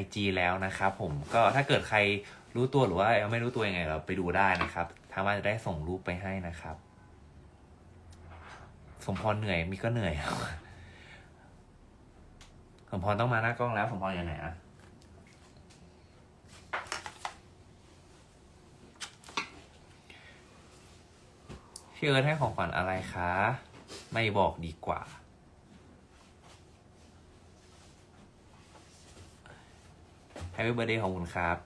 IG แล้วนะครับผมก็ถ้าเกิดใครรู้ตัวหรือว่ายังไม่รู้ตัวยังไงเราไปดูได้นะครับทางบ้านจะได้ส่งรูปไปให้นะครับ สมพรเหนื่อยมีก็เหนื่อยครับสมพรต้องมาหน้ากล้องแล้ว สมพรอยู่ไหนอะพี่เอิร์ธให้ของขวัญอะไรคะ ไม่บอกดีกว่า แฮ ปปี้เบ t ร์ a เดย์ของคุณครับ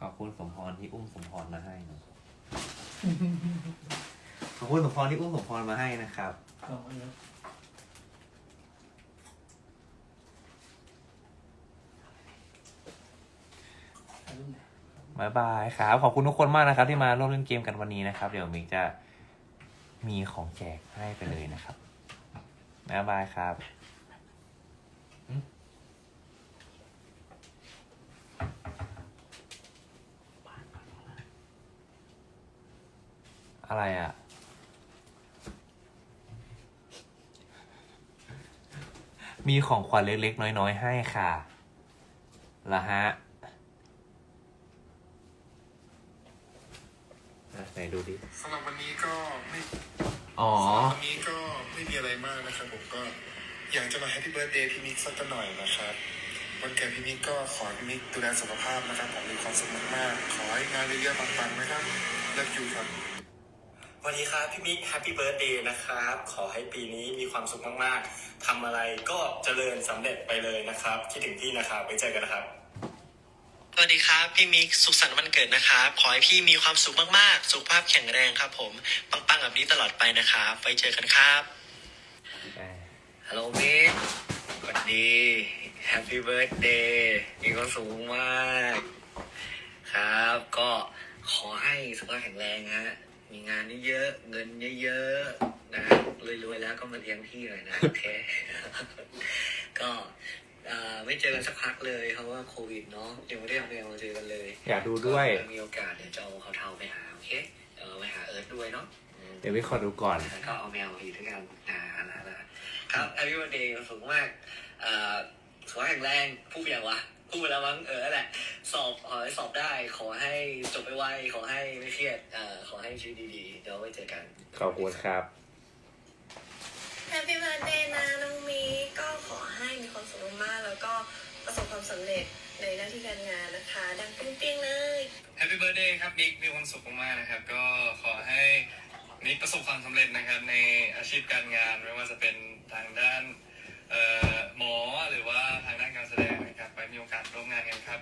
ขอบคุณสมพรที่อุ้มสมพรมาให้นะขอบคุณสมพรที่อุ้มสมพรมาให้นะครับของอันนี้ถ่ายรูปหน่อยบายบายครับ ขอบคุณทุกคนมากนะครับ ที่มาร่วมเล่นเกมกันวันนี้นะครับ เดี๋ยวมิกจะมีของแจกให้ไปเลยนะครับ บายบายครับอืมอะไรอะ มีของขวัญเล็ก ๆ น้อย ๆ ให้ค่ะละฮะอะไหนดูดิสำหรับวันนี้ก็ไม่อ๋อวันนี้ก็ ไม่มีอะไรมากนะครับผมก็อยากจะมาแฮปปี้เบิร์ดเดย์พี่มิกสักหน่อยนะครับวันเกิดพี่มิกก็ขอให้พี่มิกดูแลสุขภาพนะครับผมมีความสุขมากๆขอให้งานเยอะๆปังๆนะครับเลิฟยูครับสวัสดีครับพี่มิกแฮปปี้เบิร์ดเดย์นะครับ ขอให้ปีนี้มีความสุขมากๆทำอะไรก็เจริญสำเร็จไปเลยนะครับ คิดถึงพี่นะครับไว้เจอกันนะครับสวัสดีครับพี่มิกสุขสันต์วันเกิดนะครับขอให้พี่มีความสุขมากๆ สุขภาพแข็งแรงครับผมปังๆแบบนี้ตลอดไปนะครับไว้เจอกันครับ ฮัลโหลมิกสวัสดีแฮปปี้เบิร์ดเดย์มีความสุขมาก ครับ ก็ขอให้สุขภาพแข็งแรงฮะ มีงานเยอะๆเงินเยอะๆนะรวยๆแล้วก็มาเลี้ยงพี่หน่อยนะโอเค ก็เอ่อไม่เจอกันสักพักเลยเพราะว่าโควิดเนาะยังไม่ได้เอาเรียนมาเจอกันเลยอยากดูด้วย ก็มีโอกาสเดี๋ยวจะเอาเขาเทาไปหาโอเคเออไปหาเอิร์ธด้วยเนาะอืมเดี๋ยววิขอดูก่อน แล้วก็เอาแมวอยู่ด้วยกันอ่านะนะ ครับแฮปปี้วันเดย์สูงมากเอ่อขอให้แข็งแรงพูดไปอย่างวะพูดไปแล้วมั้งเออนั่นแหละ สอบขอให้สอบได้ขอให้จบไปไวๆขอให้ไม่เครียดเอ่อขอให้ชีวิตดีๆเดี๋ยวไว้เจอกันขอบคุณครับแฮปปี้เบิร์ดเดย์นะน้องมีก็ขอให้มีความสุขมากๆแล้วก็ประสบความสำเร็จในหน้าที่การงานนะคะ ดังปิ้งปิ้งๆเลยแฮปปี้เบิร์ดเดย์ครับมิกมีความสุขมากๆนะครับ ก็ขอให้มิกประสบความสำเร็จนะครับ ในอาชีพการงานไม่ว่าจะเป็น ทางด้านเอ่อหมอหรือว่าทางด้านการแสดงนะครับ ไปมีโอกาสร่วมงานกันครับ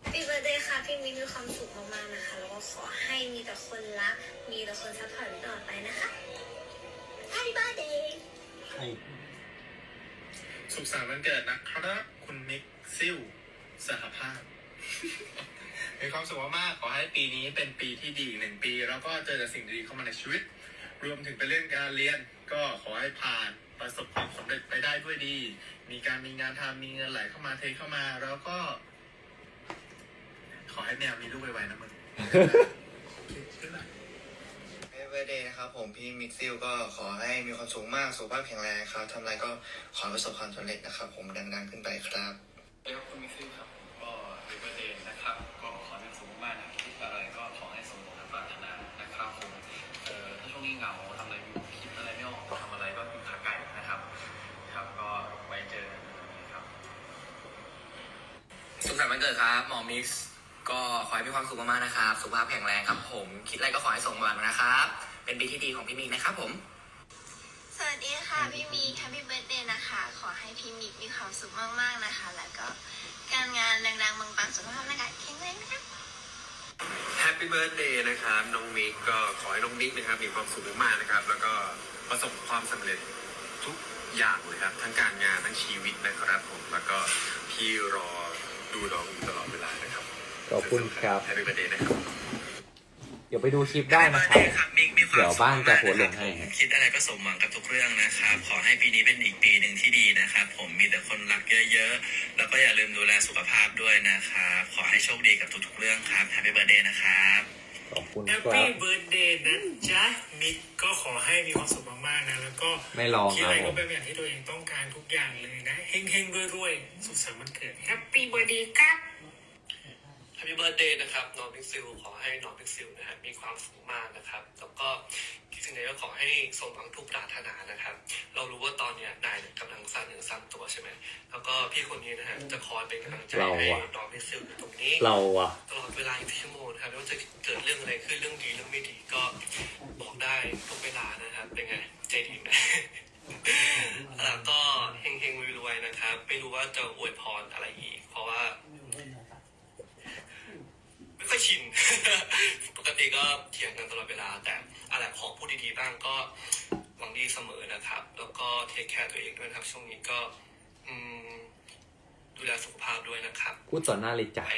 แฮปปี้เบิร์ดเดย์ค่ะพี่มีมีความสุขมากๆนะคะ แล้วก็ขอให้มีแต่คนรัก มีแต่คนซัพพอร์ตตลอดไปนะคะแฮปปี้เบิร์ดเดย์สุขสันต์วันเกิดนะครับ คุณมิกซิลสหภาพ มีความสุขมากๆขอให้ปีนี้เป็นปีที่ดีอีกหนึ่งปี แล้วก็เจอแต่สิ่งดีๆเข้ามาในชีวิต รวมถึงเป็นเรื่องการเรียน ก็ขอให้ผ่านประสบความสำเร็จไปได้ด้วยดี มีการมีงานทำมีเงินไหลเข้ามาเทเข้ามา แล้วก็ ขอให้แมวมีลูกไวๆนะมึงเบเบเดย์นะครับผมพี่มิกซิลก็ขอให้มีความสูงมากสุขภาพแข็งแรงครับทำอะไรก็ขอให้ประสบความสำเร็จนะครับผมดังๆขึ้นไปครับ เดี๋ยวคุณมิกซี่ครับก็แฮปปี้เบิร์ดเดย์นะครับ ก็ขอให้สูงมากนะคิดอะไรก็ขอให้สมหวังปรารถนานะครับผมเอ่อถ้าช่วงนี้เหงาทำอะไรอยู่คิดอะไรไม่ออกทำอะไรก็กินขาไก่นะครับ ครับก็ไว้เจอกันนะครับ สุขสันต์วันเกิดครับ หมอมิกซ์ก็ขอให้มีความสุขมากๆนะครับ สุขภาพแข็งแรงครับผม คิดอะไรก็ขอให้สมหวังนะครับ เป็นปีที่ดีของพี่มิกนะครับผม สวัสดีค่ะพี่มีแฮปปี้เบิร์ดเดย์นะคะ ขอให้พี่มิกมีความสุขมากๆนะคะ แล้วก็การงานดังๆปังๆสุขภาพร่างกายแข็งแรงนะคะ แฮปปี้เบิร์ดเดย์นะครับน้องมิกก็ขอให้น้องมิกนะครับมีความสุขมากๆนะครับ แล้วก็ประสบความสำเร็จทุกอย่างเลยครับ ทั้งการงานทั้งชีวิตนะครับผมแล้วก็พี่รอ ดูน้องอยู่ตลอดเวลานะครับขอบคุณครับ แฮปปี้เบิร์ดเดย์นะครับเดี๋ยวไปดูคลิปได้นะครับเดี๋ยวบ้านจะโพสต์ลงให้คิดอะไรก็สมหวังกับทุกเรื่องนะครับ ขอให้ปีนี้เป็นอีกปีหนึ่งที่ดีนะครับ ผมมีแต่คนรักเยอะๆ แล้วก็อย่าลืมดูแลสุขภาพด้วยนะครับ ขอให้โชคดีกับทุกๆเรื่องครับ แฮปปี้เบิร์ดเดย์นะครับขขอบคุณแฮปครัปี้บเบิร์ดเดย์นะจ๊ะมิกก็ขอให้มีความสุขมากๆ นะแล้วก็ไม่ลองคิดคอะรับไรผก็มเป็นอย่างที่ตัวเองต้องการทุกอย่างเลยนะเฮงๆรวยๆสุขสันต์วันเกิดแฮปปี้เบิร์ดเดย์ครับแฮปปี้เบิร์ดเดย์นะครับน้องพิกซิลขอให้น้องพิกซิลนะฮะมีความสุขมากนะครับ แล้วก็คิดถึงไหนก็ขอให้สมหวังทุกปรารถนานะครับ เรารู้ว่าตอนเนี้ยนายเนี่ยกำลังสร้างเนื้อสร้างตัวใช่ไหมแล้วก็พี่คนนี้นะฮะจะคอยเป็นกำลังใจเราให้อะน้องพิกซิลอยู่ตรงนี้เราอะตลอดเวลา24ชั่วโมงนะครับไม่ว่าจะเกิดเรื่องอะไรขึ้นเรื่องดีเรื่องไม่ดีก็บอกได้ทุกเวลานะครับเป็นไง ใจดีไหมแล้วก็เฮงเฮงๆรวยๆนะครับ ไม่รู้ว่าจะอวยพรอะไรอีก เพราะว่า ไม่ค่อยชิน ปกติก็เถียงกันตลอดเวลา แต่อะไรขอพูดดีๆบ้างก็หวังดีเสมอนะครับ แล้วก็เทคแคร์ตัวเองด้วยนะครับ ช่วงนี้ก็อืมดูแลสุขภาพด้วยนะครับพูดต่อหน้าเลยจ้ะไป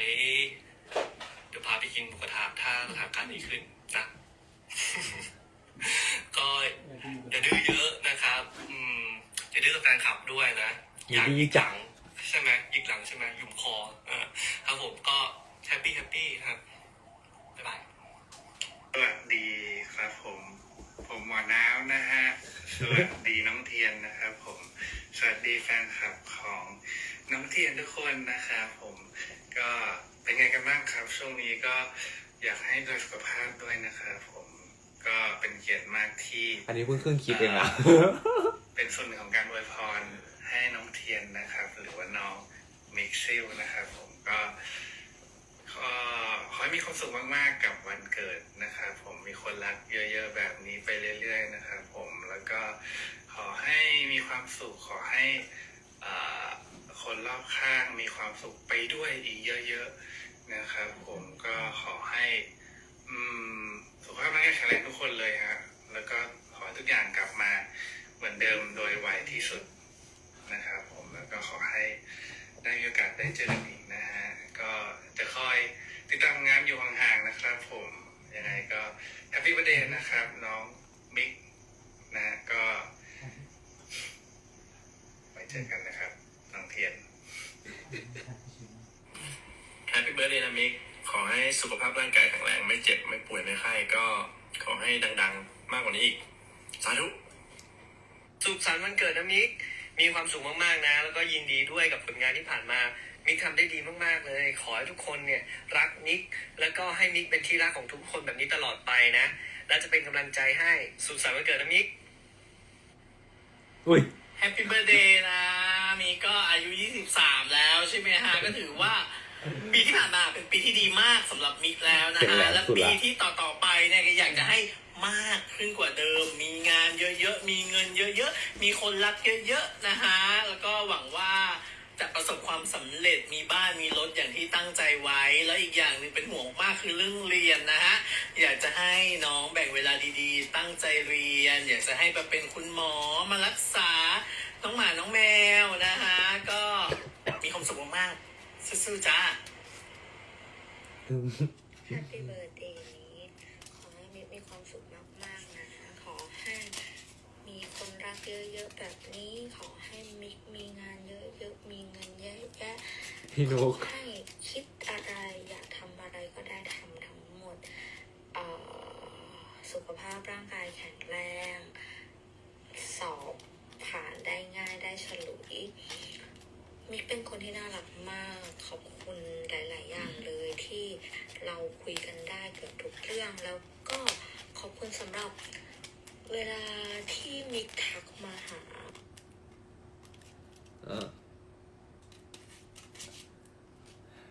เดี๋ยวพาไปกินหมูกระทะถ้าสถานการณ์ดีขึ้นนะ ก็อย่าดื้อเยอะนะครับ อืมอย่าดื้อกับแฟนคลับด้วยนะอย่าดื้อจังใช่ไหมยิกหลังใช่ไหมหยุ่มคอเออครับผมก็แฮปปี้แฮปปี้ครับบ๊ายบายสวัสดีครับผม ผมหมอน้าวนะฮะสวัสดีน้องเทียนนะครับ ผม สวัสดีแฟนคลับของน้องเทียนทุกคนนะครับผม ก็เป็นไงกันบ้างครับ ช่วงนี้ก็อยากให้ดูแลสุขภาพด้วยนะครับผม ก็เป็นเกียรติมากที่อันนี้เพิ่งครึ่งคลิปเองอะเป็นส่วนหนึ่งของการอวยพรให้น้องเทียนนะครับ หรือว่าน้องมิกซิลนะครับ ผมก็ขอขอให้มีความสุขมากๆกับวันเกิดนะครับ ผมมีคนรักเยอะๆแบบนี้ไปเรื่อย ๆ นะครับ ผมแล้วก็ขอให้มีความสุขขอให้อ่าคนรอบข้างมีความสุขไปด้วยอีกเยอะ ๆ นะครับ ผมก็ขอให้ อืมสุขภาพร่างกายแข็งแรงทุกคนเลยฮะ แล้วก็ขอให้ทุกอย่างกลับมาเหมือนเดิมโดยไวที่สุดนะครับผม แล้วก็ขอให้ได้มีโอกาสได้เจอกันอีกนะฮะ ก็จะคอยติดตามงานอยู่ห่างๆนะครับผม ยังไงก็แฮปปี้วันเดย์นะครับ น้องมิกนะฮะก็ไว้เจอกันนะครับน้องเทียน แฮปปี้เบิร์ดเดย์นะมิก ขอให้ สุขภาพร่างกายแข็งแรงไม่เจ็บไม่ป่วยไม่ไข้ก็ขอให้ดัง ๆ มากกว่านี้อีกสาธุสุขสันต์วันเกิดนะมิก มีความสุขมากๆนะ แล้วก็ยินดีด้วยกับผลงานที่ผ่านมา มิกทำได้ดีมากๆเลย ขอให้ทุกคนเนี่ยรักมิก แล้วก็ให้มิกเป็นที่รักของทุกคนแบบนี้ตลอดไปนะ และจะเป็นกำลังใจให้ สุขสันต์วันเกิดนะมิก อุ้ย แฮปปี้เบ t ร์ a เดย์นะ มีก็อายุ 23 แล้วใช่ไหมฮะ ก็ถือว่า ปีที่ผ่านมาเป็นปีที่ดีมากสำหรับมิกแล้วนะเก่งแล้ฮะวและสุดละ ปีที่ต่อๆไปเนี่ยก็อยากจะให้มากขึ้นกว่าเดิม มีงานเยอะๆ มีเงินเยอะๆ มีคนรักเยอะๆ นะฮะ แล้วก็หวังว่าจะประสบความสำเร็จ มีบ้าน มีรถอย่างที่ตั้งใจไว้ แล้วอีกอย่างหนึ่งเป็นห่วงมากคือเรื่องเรียนนะฮะ อยากจะให้น้องแบ่งเวลาดีๆ ตั้งใจเรียน อยากจะให้มาเป็นคุณหมอมารักษา น้องหมา น้องแมวนะฮะ ก็มีความสุขมากๆ สู้ๆจ้า แฮปปี้เบิร์ดเดย์นี้ ขอให้มิกมีความสุขมากๆนะขอให้มีคนรักเยอะๆแบบนี้ ขอให้มิกมีงานเยอะๆ มีเงินเยอะแยะพี่นุกขอให้คิดอะไรอยากทำอะไรก็ได้ทำทั้งหมดเอ่อสุขภาพร่างกายแข็งแรง สอบผ่านได้ง่ายได้ฉลุย มิกเป็นคนที่น่ารักมาก ขอบคุณหลาย ๆ อย่างเลยที่เราคุยกันได้เกือบทุกเรื่อง แล้วก็ขอบคุณสำหรับเวลาที่มิกทักมาหา เออ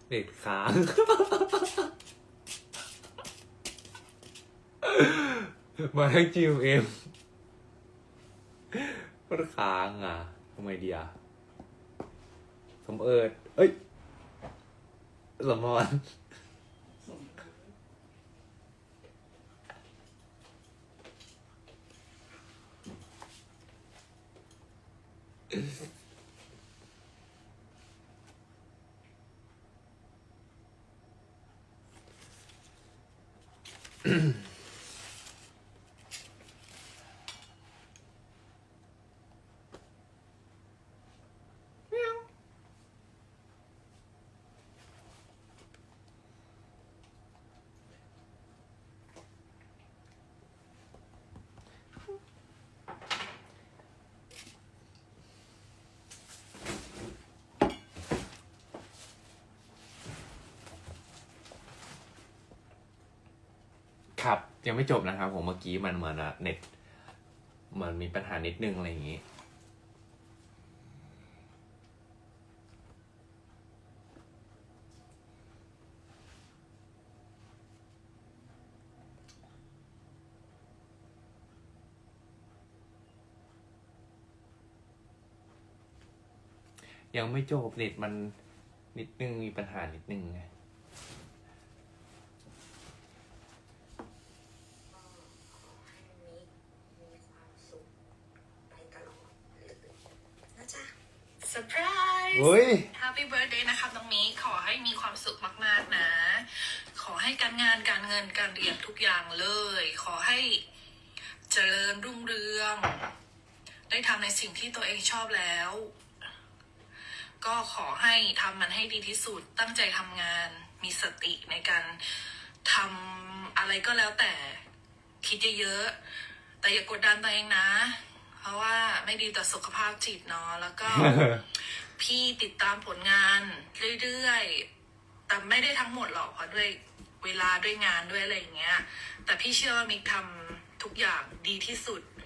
เด็ดค้าง มาทั้จีมเอ็มมันค้างอะทำไมดีอะ มเอิดเอ้ย สมพรอืม ครับ ยังไม่จบนะครับ ผมเมื่อกี้มันเหมือนเน็ตมือนมีปัญหานิดนึงอะไรอย่างงี้ยังไม่จบเน็ตมันนิดนึงมีปัญหานิดนึงไง ก็ขอให้มิกมีความสุขไปตลอดเลยนะจ๊ะ เซอร์ไพรส์เฮ้ย Happy Birthday นะครับน้องมิกขอให้มีความสุขมากๆนะ ขอให้การงานการเงินการเรียนทุกอย่างเลย ขอให้เจริญรุ่งเรือง ได้ทำในสิ่งที่ตัวเองชอบแล้ว ก็ขอให้ทำมันให้ดีที่สุด ตั้งใจทำงาน มีสติในการทำอะไรก็แล้วแต่คิดเยอะๆแต่อย่ากดดันตัวเองนะเพ ราะว่าไม่ดีต่อสุขภาพจิตเนาะแล้วก็ พี่ติดตามผลงานเรื่อยๆ แต่ไม่ได้ทั้งหมดหรอกเพราะด้วยเวลาด้วยงานด้วยอะไรอย่างเงี้ย แต่พี่เชื่อว่ามิกทำทุกอย่างดีที่สุดเ